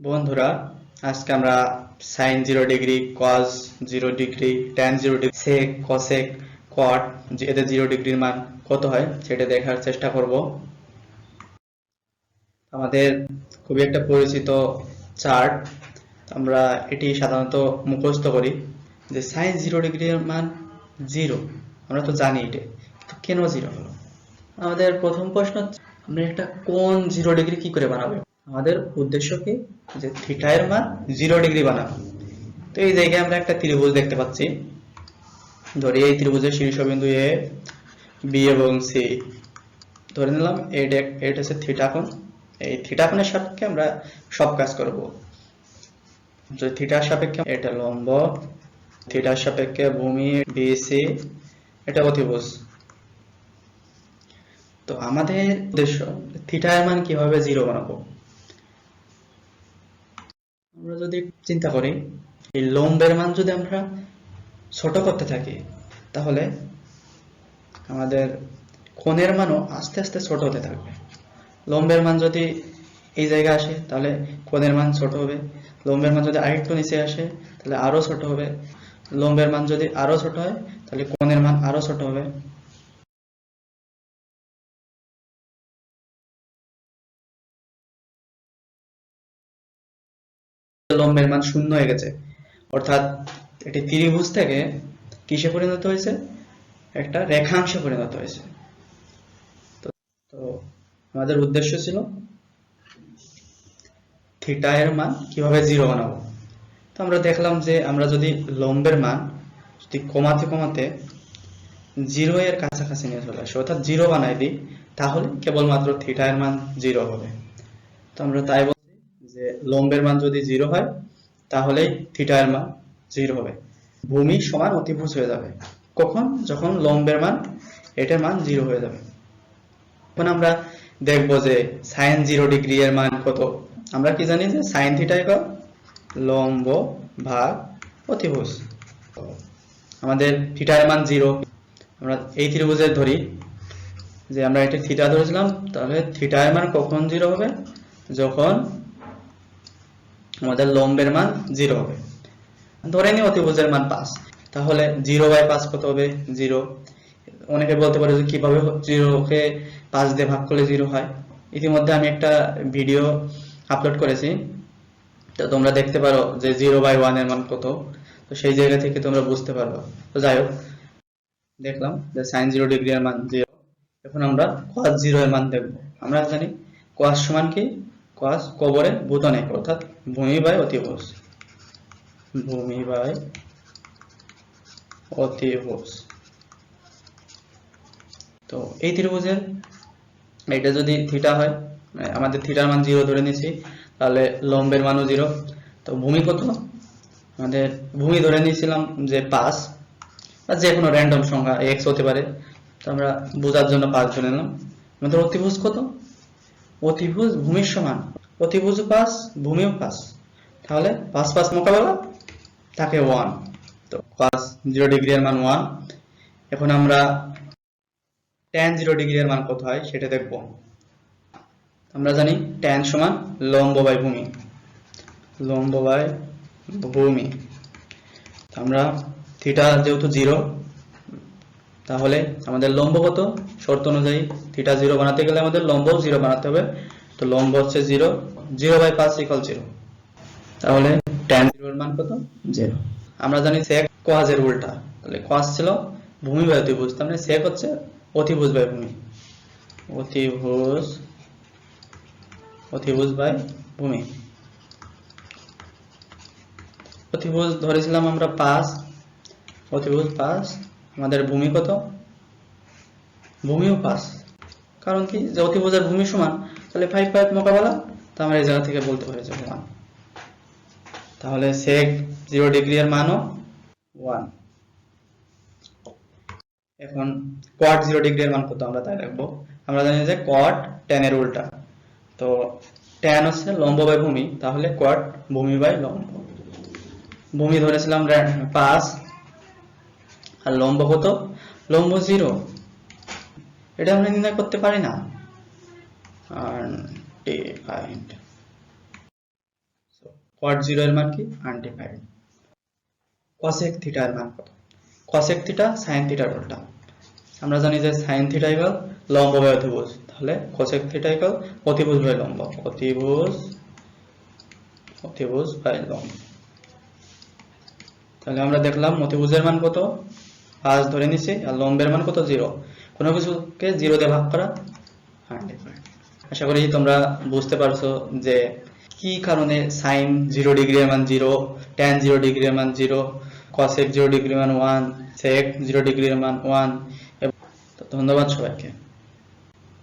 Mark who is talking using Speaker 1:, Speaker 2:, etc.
Speaker 1: বন্ধুরা, আজকে আমরা sine zero degree cos zero degree tan zero degree sec cosec cot এদের জিরো ডিগ্রির মান কত হয় সেটা দেখার চেষ্টা করব। আমাদের খুবই একটা পরিচিত চার্ট আমরা এটি সাধারণত মুখস্থ করি যে সাইন জিরো ডিগ্রির মান জিরো আমরা তো জানি এটা, কিন্তু কেন জিরো হলো? আমাদের প্রথম প্রশ্ন আমরা একটা কোন জিরো ডিগ্রি কি করে বানাবো? আমাদের উদ্দেশ্য কি? যে থিটা এর মান জিরো ডিগ্রি বানাবো তো এই জায়গায় আমরা একটা ত্রিভুজ দেখতে পাচ্ছি। ধরি এই ত্রিভুজের শীর্ষবিন্দু এ বি এবং সি ধরে নিলাম এটা এটা হচ্ছে থিটা কোণ। এই থিটা কোণের সাপেক্ষে আমরা সব কাজ করব। যদি থিটার সাপেক্ষে এটা লম্ব। থিটার সাপেক্ষে ভূমি বিসি এটা অতিভুজ। তো আমাদের উদ্দেশ্য থিটা এর মান কীভাবে জিরো বানাবো? যদি চিন্তা করি, এই লম্বের মান যদি আমরা ছোট করতে থাকি, তাহলে আমাদের কোণের মানও আস্তে আস্তে ছোট হতে থাকবে। লম্বের মান যদি এই জায়গায় আসে, তাহলে কোণের মান ছোট হবে। লম্বের মান যদি আরেকটু নিচে আসে, তাহলে আরও ছোট হবে। লম্বের মান যদি আরও ছোট হয়, তাহলে কোণের মান আরও ছোট হবে। লম্বের মান শূন্য হয়ে গেছে। অর্থাৎ এটি ত্রিভুজ থেকে কিসে পরিণত হয়েছে? একটা রেখাংশে পরিণত হয়েছে। তো আমাদের উদ্দেশ্য ছিল থিটা এর মান কীভাবে জিরো বানাবো? তো আমরা দেখলাম যে আমরা যদি লম্বের মান যদি কমাতে কমাতে জিরো এর কাছাকাছি নিয়ে চলে আসে, অর্থাৎ জিরো বানাই দিই, তাহলে কেবলমাত্র থিটা এর মান জিরো হবে। তো আমরা তাই লম্বের মান যদি জিরো হয় তাহলেই থিটা এর মান জিরো হবে। ভূমি সমান অতিভুজ হয়ে যাবে। কখন? যখন লম্বের মান, এটার মান জিরো হয়ে যাবে। এখন আমরা দেখব যে সাইন জিরো ডিগ্রি এর মান কত। আমরা কি জানি যে সাইন থিটা একক লম্ব ভাগ অতিভুজ। আমাদের থিটা এর মান জিরো আমরা এই ত্রিভুজের ধরি যে আমরা এটা থিটা ধরেছিলাম, তাহলে থিটা এর মান কখন জিরো হবে? যখন আমাদের লম্বের মান জিরো হবে। ধরে নিই অতিভুজের মান পাঁচ। তাহলে জিরো বাই পাঁচ কত হবে? জিরো অনেকে বলতে পারে যে কীভাবে জিরোকে পাঁচ দিয়ে ভাগ করলে জিরো হয়? ইতিমধ্যে আমি একটা ভিডিও আপলোড করেছি। তো তোমরা দেখতে পারো যে জিরো বাই ওয়ানের মান কত। তো সেই জায়গা থেকে তোমরা বুঝতে পারবে। তো যাই হোক, দেখলাম যে সাইন জিরো ডিগ্রি এর মান জিরো এখন আমরা কস জিরো এর মান দেখব। আমরা জানি কস সমান কি? কস কবরে ভূতনে, অর্থাৎ ভূমি বাই অতিভুজ। ভূমি বাই অতিভুজ। তো এই ত্রিভুজের, এটা যদি থিটা হয় আমাদের থিটার মান জিরো ধরে নিয়েছি, তাহলে লম্বের মানও জিরো তো ভূমি কত? আমাদের ভূমি ধরে নিয়েছিলাম যে পাঁচ, বা যে কোনো র্যান্ডম সংখ্যা এক্স হতে পারে। তো আমরা বোঝার জন্য পাঁচ ধরে নিলাম আমাদের অতিভুজ কত? অতিভুজ ভূমির সমান। অতিভুজ পাঁচ ভূমিও পাঁচ তাহলে পাঁচ পাঁচ মোকাবেলা? থাকে ওয়ান তো পাঁচ জিরো ডিগ্রি এর মান ওয়ান এখন আমরা ট্যান জিরো ডিগ্রি এর মান কত হয় সেটা দেখব। আমরা জানি ট্যান সমান লম্ব বাই ভূমি। লম্ব বাই ভূমি। আমরা থিটা যেহেতু জিরো তাহলে আমাদের লম্ব কত? শর্ত অনুযায়ী থিটা জিরো বানাতে গেলে আমাদের লম্ব জিরো বানাতে হবে। তো লম্ব হচ্ছে জিরো জিরো বাই পাঁচ ইকাল জিরো তাহলে ট্যান জিরোর মান কত? জিরো আমরা জানি সেক কোয়াজের উল্টা। তাহলে কোয়াজ ছিল ভূমি বাই অতিভুজ তার মানে সেক হচ্ছে অতিভুজ বাই ভূমি। অতিভুজ অতিভুজ বাই ভূমি। অতিভুজ ধরেছিলাম আমরা পাঁচ, অতিভুজ পাঁচ আমাদের ভূমি কত? ভূমিও পাঁচ। কারণ কি? যে অতিভুজের ভূমি সমান, তাহলে ফাইভ ফাইভ মোকাবেলা? তো আমরা এই জায়গা থেকে বলতে পারি যে ওয়ান তাহলে সেক জিরো ডিগ্রি এর মানও ওয়ান এখন কোয়াট জিরো ডিগ্রি এর মান কত আমরা তাই রাখব? আমরা জানি যে কোয়াট টেন এর উল্টা। তো ট্যান হচ্ছে লম্ব বাই ভূমি, তাহলে কোয়াট ভূমি বাই লম্ব। ভূমি ধরেছিলাম পাঁচ। আর লম্ব কত? লম্ব জিরো এটা আমরা নির্ণয় করতে পারি না। আমরা জানি যে সাইন থিটা ইকুয়াল লম্ব বাই তাহলে কোসেক থিটা ইকুয়াল অতিভুজ বাই লম্ব। অতিভুজ অতিভুজ বাই লম্ব। তাহলে আমরা দেখলাম অতিভুজের মান কত? ধরে নিছি আর লম্বের মান কত? জিরো কোনো কিছুকে জিরো দিয়ে ভাগ করা আশা করি তোমরা বুঝতে পারছ যে কি কারণে সাইন জিরো ডিগ্রি মান জিরো ট্যান জিরো ডিগ্রি মান জিরো কসেক জিরো ডিগ্রি মান ওয়ান সেক জিরো ডিগ্রি মান ওয়ান ধন্যবাদ সবাইকে।